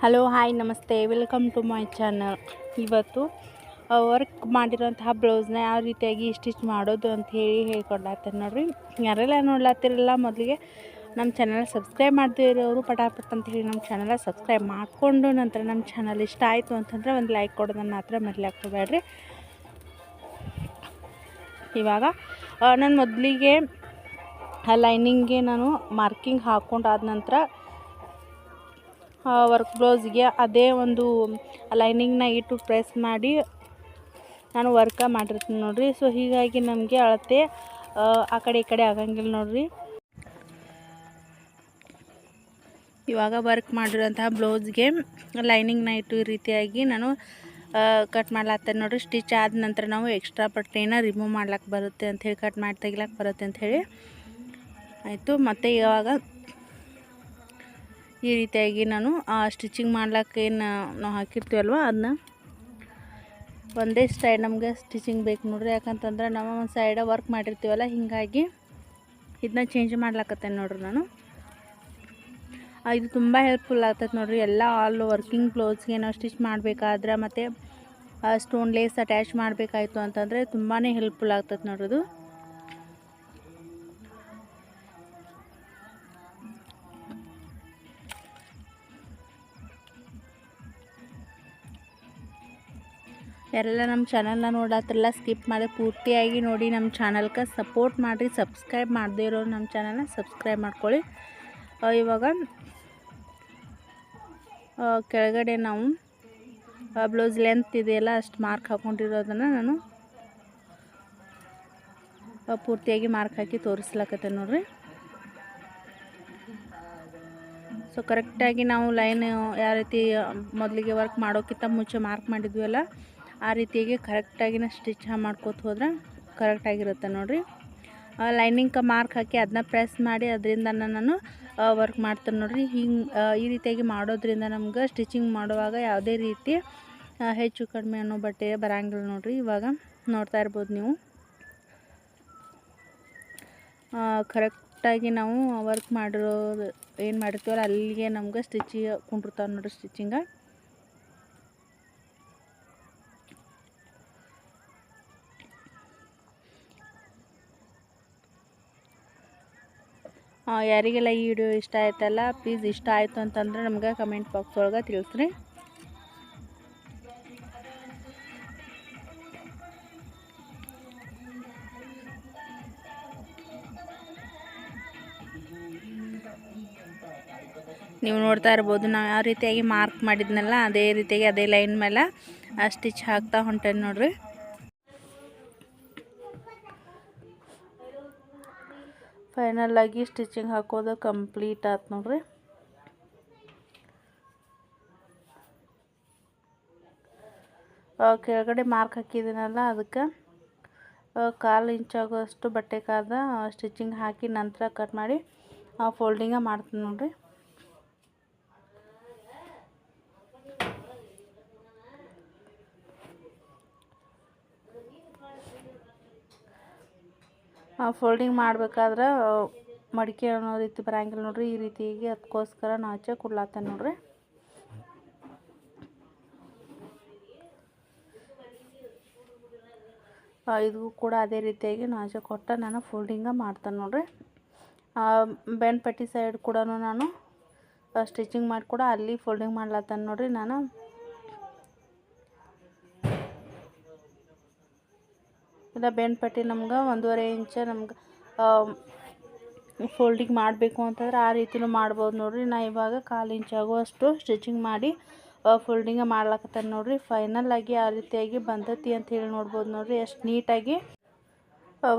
Hello, hi, ನಮಸ್ತೆ. Welcome to my channel ಇವತ್ತು work ಮಾಡಿರೋಂತಹ ಬ್ಲೌಸ್ನ ಯಾವ ರೀತಿಯಾಗಿ ಸ್ಟಿಚ್ ಮಾಡೋದು ಅಂತ ಹೇಳಿ ಹೇಳ್ಕೊಡ್ಲಾತ್ತೀನಿ ನೋಡ್ರಿ. ಯಾರೆಲ್ಲ ನೋಡ್ಲಾತ್ತಿರಲ್ಲ, ಮೊದಲಿಗೆ ನಮ್ಮ ಚಾನಲ್ ಸಬ್ಸ್ಕ್ರೈಬ್ ಮಾಡದೇ ಇರೋರು, ಪಟಾಪಟ್ ಅಂತ ಹೇಳಿ ನಮ್ಮ ಚಾನಲ್ ಸಬ್ಸ್ಕ್ರೈಬ್ ಮಾಡಿಕೊಂಡು ನಂತರ ನಮ್ಮ ಚಾನಲ್ ಇಷ್ಟ ಆಯಿತು ಅಂತಂದರೆ ಒಂದು ಲೈಕ್ ಕೊಡೋದನ್ನು ಮಾತ್ರ ಮೊದಲೇ ಹಾಕೋಬೇಡ್ರಿ ಇವಾಗ ನಾನು ಮೊದಲಿಗೆ ಲೈನಿಂಗ್ಗೆ ನಾನು ಮಾರ್ಕಿಂಗ್ ಹಾಕ್ಕೊಂಡಾದ ನಂತರ ವರ್ಕ್ ಬ್ಲೌಸ್ಗೆ ಅದೇ ಒಂದು ಲೈನಿಂಗ್ನ ಇಟ್ಟು ಪ್ರೆಸ್ ಮಾಡಿ ನಾನು ವರ್ಕ ಮಾಡಿರ್ತೀನಿ ನೋಡಿರಿ. ಸೊ ಹೀಗಾಗಿ ನಮಗೆ ಅಳತೆ, ಆ ಕಡೆ ಈ ಕಡೆ ಆಗಂಗಿಲ್ಲ ನೋಡಿರಿ. ಇವಾಗ ವರ್ಕ್ ಮಾಡಿರೋಂತಹ ಬ್ಲೌಸ್ಗೆ ಲೈನಿಂಗ್ನ ಇಟ್ಟು ಈ ರೀತಿಯಾಗಿ ನಾನು ಕಟ್ ಮಾಡ್ಲಾತ್ತೇನೆ ನೋಡಿರಿ. ಸ್ಟಿಚ್ ಆದ ನಂತರ ನಾವು ಎಕ್ಸ್ಟ್ರಾ ಪಟ್ಟಿನ ರಿಮೂವ್ ಮಾಡ್ಲಕ್ಕೆ ಬರುತ್ತೆ ಅಂಥೇಳಿ ಕಟ್ ಮಾಡಿ ತೆಗಿಲಕ್ಕೆ ಬರುತ್ತೆ ಅಂಥೇಳಿ ಆಯಿತು, ಮತ್ತು ಇವಾಗ ಈ ರೀತಿಯಾಗಿ ನಾನು ಆ ಸ್ಟಿಚಿಂಗ್ ಮಾಡ್ಲಿಕ್ಕೆ ಏನು ನಾವು ಹಾಕಿರ್ತೀವಲ್ವ ಅದನ್ನ? ಒಂದೇ ಸೈಡ್ ನಮಗೆ ಸ್ಟಿಚಿಂಗ್ ಬೇಕು ನೋಡ್ರಿ. ಯಾಕಂತಂದ್ರೆ ನಾವು ಒಂದು ಸೈಡ ವರ್ಕ್ ಮಾಡಿರ್ತೀವಲ್ಲ, ಹೀಗಾಗಿ ಇದನ್ನ ಚೇಂಜ್ ಮಾಡ್ಲಾಕತ್ತೇನೆ ನೋಡ್ರಿ ನಾನು. ಇದು ತುಂಬ ಹೆಲ್ಪ್ಫುಲ್ ಆಗ್ತೈತೆ ನೋಡ್ರಿ. ಎಲ್ಲ ಆಲ್ ವರ್ಕಿಂಗ್ ಕ್ಲೋತ್ಸ್ಗೆ ನಾವು ಸ್ಟಿಚ್ ಮಾಡಬೇಕಾದ್ರೆ ಮತ್ತು ಸ್ಟೋನ್ ಲೇಸ್ ಅಟ್ಯಾಚ್ ಮಾಡಬೇಕಾಯ್ತು ಅಂತಂದರೆ ತುಂಬಾ ಹೆಲ್ಪ್ಫುಲ್ ಆಗ್ತದೆ ನೋಡೋದು ಯಾರೆಲ್ಲ ನಮ್ಮ ಚಾನಲ್ನ ನೋಡತ್ತಲ್ಲ ಸ್ಕಿಪ್ ಮಾಡಿ ಪೂರ್ತಿಯಾಗಿ ನೋಡಿ ನಮ್ಮ ಚಾನಲ್ಗೆ ಸಪೋರ್ಟ್ ಮಾಡಿರಿ ಸಬ್ಸ್ಕ್ರೈಬ್ ಮಾಡದೇ ಇರೋರು ನಮ್ಮ ಚಾನಲ್ನ ಸಬ್ಸ್ಕ್ರೈಬ್ ಮಾಡ್ಕೊಳ್ಳಿ. ಇವಾಗ ಕೆಳಗಡೆ ನಾವು ಬ್ಲೌಸ್ ಲೆಂತ್ ಇದೆಯಲ್ಲ ಅಷ್ಟು ಮಾರ್ಕ್ ಹಾಕ್ಕೊಂಡಿರೋದನ್ನು ನಾನು ಪೂರ್ತಿಯಾಗಿ ಮಾರ್ಕ್ ಹಾಕಿ ತೋರಿಸ್ಲಕತ್ತೆ ನೋಡ್ರಿ. ಸೊ ಕರೆಕ್ಟಾಗಿ ನಾವು ಲೈನ್ ಯಾವ ರೀತಿ ಮೊದಲಿಗೆ ವರ್ಕ್ ಮಾಡೋಕ್ಕಿಂತ ಮುಂಚೆ ಮಾರ್ಕ್ ಮಾಡಿದ್ವಲ್ಲ ಆ ರೀತಿಯಾಗಿ ಕರೆಕ್ಟಾಗಿನ ಸ್ಟಿಚ್ ಮಾಡ್ಕೋತ ಹೋದ್ರೆ ಕರೆಕ್ಟಾಗಿರುತ್ತೆ ನೋಡಿರಿ. ಲೈನಿಂಗ್ ಮಾರ್ಕ್ ಹಾಕಿ ಅದನ್ನ ಪ್ರೆಸ್ ಮಾಡಿ ಅದರಿಂದ ನಾನು ವರ್ಕ್ ಮಾಡ್ತೇನೆ ನೋಡಿರಿ. ಹಿಂಗೆ ಈ ರೀತಿಯಾಗಿ ಮಾಡೋದ್ರಿಂದ ನಮ್ಗೆ ಸ್ಟಿಚಿಂಗ್ ಮಾಡುವಾಗ ಯಾವುದೇ ರೀತಿ ಹೆಚ್ಚು ಕಡಿಮೆ ಅನ್ನೋ ಬಟ್ಟೆ ಬರಂಗಿಲ್ಲ ನೋಡಿರಿ ಇವಾಗ ನೋಡ್ತಾ ಇರ್ಬೋದು ನೀವು. ಕರೆಕ್ಟಾಗಿ ನಾವು ವರ್ಕ್ ಮಾಡಿರೋದು ಏನು ಮಾಡಿರ್ತೀವಲ್ಲ ಅಲ್ಲಿಗೆ ನಮ್ಗೆ ಸ್ಟಿಚಿ ಕುಂಡಿರ್ತಾವೆ ನೋಡಿರಿ ಸ್ಟಿಚಿಂಗ. ಯಾರಿಗೆಲ್ಲ ಈ ವಿಡಿಯೋ ಇಷ್ಟ ಆಯ್ತಲ್ಲ ಪ್ಲೀಸ್ ಇಷ್ಟ ಆಯಿತು ಅಂತಂದ್ರೆ ನಮ್ಗೆ ಕಮೆಂಟ್ ಬಾಕ್ಸ್ ಒಳಗೆ ತಿಳಿಸ್ರಿ. ನೀವು ನೋಡ್ತಾ ಇರ್ಬೋದು, ನಾವು ಯಾವ ರೀತಿಯಾಗಿ ಮಾರ್ಕ್ ಮಾಡಿದ್ನಲ್ಲ, ಅದೇ ರೀತಿಯಾಗಿ ಅದೇ ಲೈನ್ ಮೇಲೆ ಸ್ಟಿಚ್ ಹಾಕ್ತಾ ಹೊಂಟೇನೆ ನೋಡ್ರಿ. ಫೈನಲ್ ಆಗಿ ಸ್ಟಿಚಿಂಗ್ ಹಾಕೋದು ಕಂಪ್ಲೀಟ್ ಆಯ್ತು ನೋಡ್ರಿ. ಕೆಳಗಡೆ ಮಾರ್ಕ್ ಹಾಕಿದ್ದೀನಲ್ಲ ಅದಕ್ಕೆ ಕಾಲು ಇಂಚಾಗೋಷ್ಟು ಬಟ್ಟೆ ಕಾದ ಸ್ಟಿಚಿಂಗ್ ಹಾಕಿ ನಂತರ ಕಟ್ ಮಾಡಿ ಫೋಲ್ಡಿಂಗ ಮಾಡ್ತೀನಿ ನೋಡ್ರಿ. ಫೋಲ್ಡಿಂಗ್ ಮಾಡ್ಬೇಕಾದ್ರೆ ಮಡಿಕೆ ಅನ್ನೋ ರೀತಿ ಬರಂಗಿಲ್ಲ ನೋಡ್ರಿ. ಈ ರೀತಿಯಾಗಿ ಅದಕ್ಕೋಸ್ಕರ ನಾಚೆ ಕೊಡ್ಲಾತ್ತೆ ನೋಡ್ರಿ. ಇದು ಕೂಡ ಅದೇ ರೀತಿಯಾಗಿ ನಾಚೆ ಕೊಟ್ಟ ನಾನು ಫೋಲ್ಡಿಂಗ ಮಾಡ್ತೇನೆ ನೋಡ್ರಿ. ಬೆಂಡ್ ಪಟ್ಟಿ ಸೈಡ್ ಕೂಡ ನಾನು ಸ್ಟಿಚಿಂಗ್ ಮಾಡಿ ಕೂಡ ಅಲ್ಲಿ ಫೋಲ್ಡಿಂಗ್ ಮಾಡ್ಲತ್ತೇನೆ ನೋಡ್ರಿ ನಾನು. ಇಲ್ಲ ಬೆಂಡ್ ಪಟ್ಟಿ ನಮ್ಗೆ ಒಂದೂವರೆ ಇಂಚ ನಮ್ಗೆ ಫೋಲ್ಡಿಂಗ್ ಮಾಡಬೇಕು ಅಂತಂದ್ರೆ ಆ ರೀತಿಯೂ ಮಾಡ್ಬೋದು ನೋಡಿರಿ. ನಾ ಇವಾಗ ಕಾಲು ಇಂಚ್ ಆಗುವಷ್ಟು ಸ್ಟಿಚಿಂಗ್ ಮಾಡಿ ಫೋಲ್ಡಿಂಗ್ ಮಾಡ್ಲಕತ್ತೇನೆ ನೋಡಿರಿ. ಫೈನಲ್ ಆಗಿ ಆ ರೀತಿಯಾಗಿ ಬಂದತಿ ಅಂತ ಹೇಳಿ ನೋಡ್ಬೋದು ನೋಡಿರಿ. ಎಷ್ಟು ನೀಟಾಗಿ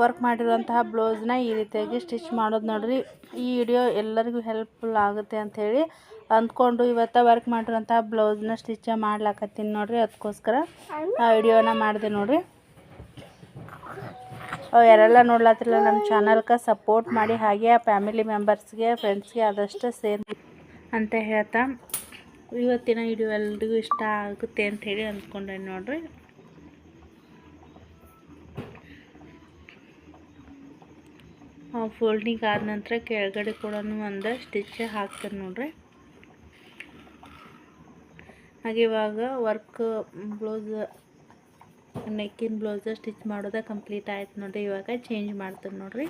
ವರ್ಕ್ ಮಾಡಿರುವಂತಹ ಬ್ಲೌಸ್ನ ಈ ರೀತಿಯಾಗಿ ಸ್ಟಿಚ್ ಮಾಡೋದು ನೋಡ್ರಿ. ಈ ವಿಡಿಯೋ ಎಲ್ಲರಿಗೂ ಹೆಲ್ಪ್ಫುಲ್ ಆಗುತ್ತೆ ಅಂಥೇಳಿ ಅಂದ್ಕೊಂಡು ಇವತ್ತು ವರ್ಕ್ ಮಾಡಿರೋಂತಹ ಬ್ಲೌಸ್ನ ಸ್ಟಿಚ್ ಮಾಡ್ಲಾಕತ್ತೀನಿ ನೋಡಿರಿ. ಅದಕ್ಕೋಸ್ಕರ ಆ ವಿಡಿಯೋನ ಮಾಡಿದೆ ನೋಡಿರಿ. ಯಾರೆಲ್ಲ ನೋಡ್ಲಾತಿಲ್ಲ ನಮ್ಮ ಚಾನಲ್ಗೆ ಸಪೋರ್ಟ್ ಮಾಡಿ, ಹಾಗೆ ಆ ಫ್ಯಾಮಿಲಿ ಮೆಂಬರ್ಸ್ಗೆ ಫ್ರೆಂಡ್ಸ್ಗೆ ಆದಷ್ಟು ಸೇರ್ ಅಂತ ಹೇಳ್ತಾ. ಇವತ್ತಿನ ವಿಡಿಯೋ ಎಲ್ರಿಗೂ ಇಷ್ಟ ಆಗುತ್ತೆ ಅಂಥೇಳಿ ಅಂದ್ಕೊಂಡೆ ನೋಡ್ರಿ. ಫೋಲ್ಡಿಂಗ್ ಆದ ನಂತರ ಕೆಳಗಡೆ ಕೂಡ ಒಂದು ಸ್ಟಿಚ್ ಹಾಕ್ತಾರೆ ನೋಡ್ರಿ. ಹಾಗೆ ಇವಾಗ ವರ್ಕ್ ಬ್ಲೌಸ್ ನೆಕ್ಕಿನ ಬ್ಲೌಸ್ ಸ್ಟಿಚ್ ಮಾಡೋದ ಕಂಪ್ಲೀಟ್ ಆಯ್ತು ನೋಡಿರಿ. ಇವಾಗ ಚೇಂಜ್ ಮಾಡ್ತೀನಿ ನೋಡಿರಿ.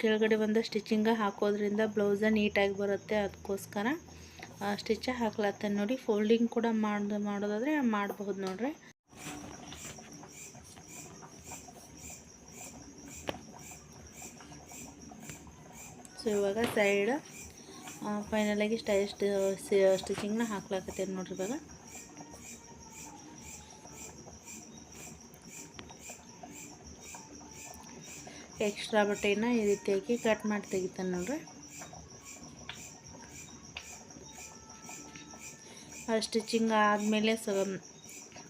ಕೆಳಗಡೆ ಒಂದು ಸ್ಟಿಚಿಂಗ ಹಾಕೋದ್ರಿಂದ ಬ್ಲೌಸ ನೀಟಾಗಿ ಬರುತ್ತೆ ಅದಕ್ಕೋಸ್ಕರ ಸ್ಟಿಚ್ ಹಾಕ್ಲತ್ತೆ ನೋಡಿ ಫೋಲ್ಡಿಂಗ್ ಕೂಡ ಮಾಡಿ ಮಾಡೋದಾದರೆ ಮಾಡಬಹುದು ನೋಡ್ರಿ. ಸೊ ಇವಾಗ ಸೈಡ್ ಫೈನಲಾಗಿ ಸ್ಟೈ ಸ್ಟಿಚಿಂಗ್ನ ಹಾಕ್ಲಾಕತ್ತೇನು ನೋಡ್ರಿ ಇವಾಗ. ಎಕ್ಸ್ಟ್ರಾ ಬಟ್ಟೆನ ಈ ರೀತಿಯಾಗಿ ಕಟ್ ಮಾಡಿ ತೆಗಿತಾನೆ ನೋಡ್ರಿ. ಸ್ಟಿಚಿಂಗ್ ಆದಮೇಲೆ ಸ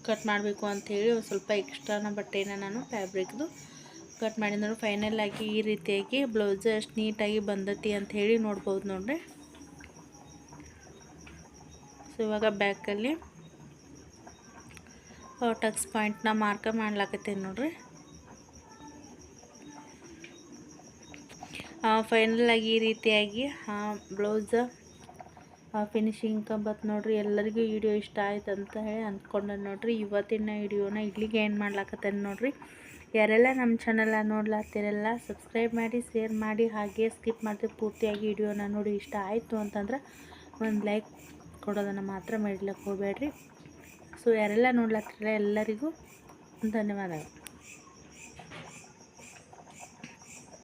ಕಟ್ ಮಾಡಬೇಕು ಅಂಥೇಳಿ ಒಂದು ಸ್ವಲ್ಪ ಎಕ್ಸ್ಟ್ರಾನ ಬಟ್ಟೆನ ನಾನು ಫ್ಯಾಬ್ರಿಕ್ದು ಕಟ್ ಮಾಡಿ ನೋಡಿ ಫೈನಲ್ ಆಗಿ ಈ ರೀತಿಯಾಗಿ ಬ್ಲೌಸ್ ಅಷ್ಟು ನೀಟಾಗಿ ಬಂದತಿ ಅಂತ ಹೇಳಿ ನೋಡ್ಬೋದು ನೋಡ್ರಿ. ಸೊ ಇವಾಗ ಬ್ಯಾಕಲ್ಲಿ ಟಕ್ಸ್ ಪಾಯಿಂಟ್ನ ಮಾರ್ಕ ಮಾಡ್ಲಾಕತ್ತೀನಿ ನೋಡ್ರಿ. ಆಗಿ ಈ ರೀತಿಯಾಗಿ ಬ್ಲೌಸ್ ಫಿನಿಶಿಂಗ್ ಕಂಬತ್ ನೋಡ್ರಿ. ಎಲ್ಲರಿಗೂ ವಿಡಿಯೋ ಇಷ್ಟ ಆಯ್ತು ಅಂತ ಹೇಳಿ ಅಂದ್ಕೊಂಡೆ ನೋಡ್ರಿ. ಇವತ್ತಿನ ವಿಡಿಯೋನ ಇಲ್ಲಿಗೆ ಏನು ಮಾಡ್ಲಾಕತ್ತೇನೆ ನೋಡ್ರಿ. ಯಾರೆಲ್ಲ ನಮ್ಮ ಚಾನಲ್ನ ನೋಡ್ಲಾತಿರಲ್ಲ ಸಬ್ಸ್ಕ್ರೈಬ್ ಮಾಡಿ ಶೇರ್ ಮಾಡಿ, ಹಾಗೆ ಸ್ಕಿಪ್ ಮಾಡಿದ್ರೆ ಪೂರ್ತಿಯಾಗಿ ವಿಡಿಯೋನ ನೋಡಿ ಇಷ್ಟ ಆಯಿತು ಅಂತಂದ್ರೆ ಒಂದು ಲೈಕ್ ಕೊಡೋದನ್ನು ಮಾತ್ರ ಮಾಡ್ಲಿಕ್ಕೆ ಹೋಗಬೇಡ್ರಿ. ಸೊ ಯಾರೆಲ್ಲ ನೋಡ್ಲಾತಿರಲ್ಲ ಎಲ್ಲರಿಗೂ ಧನ್ಯವಾದಗಳು.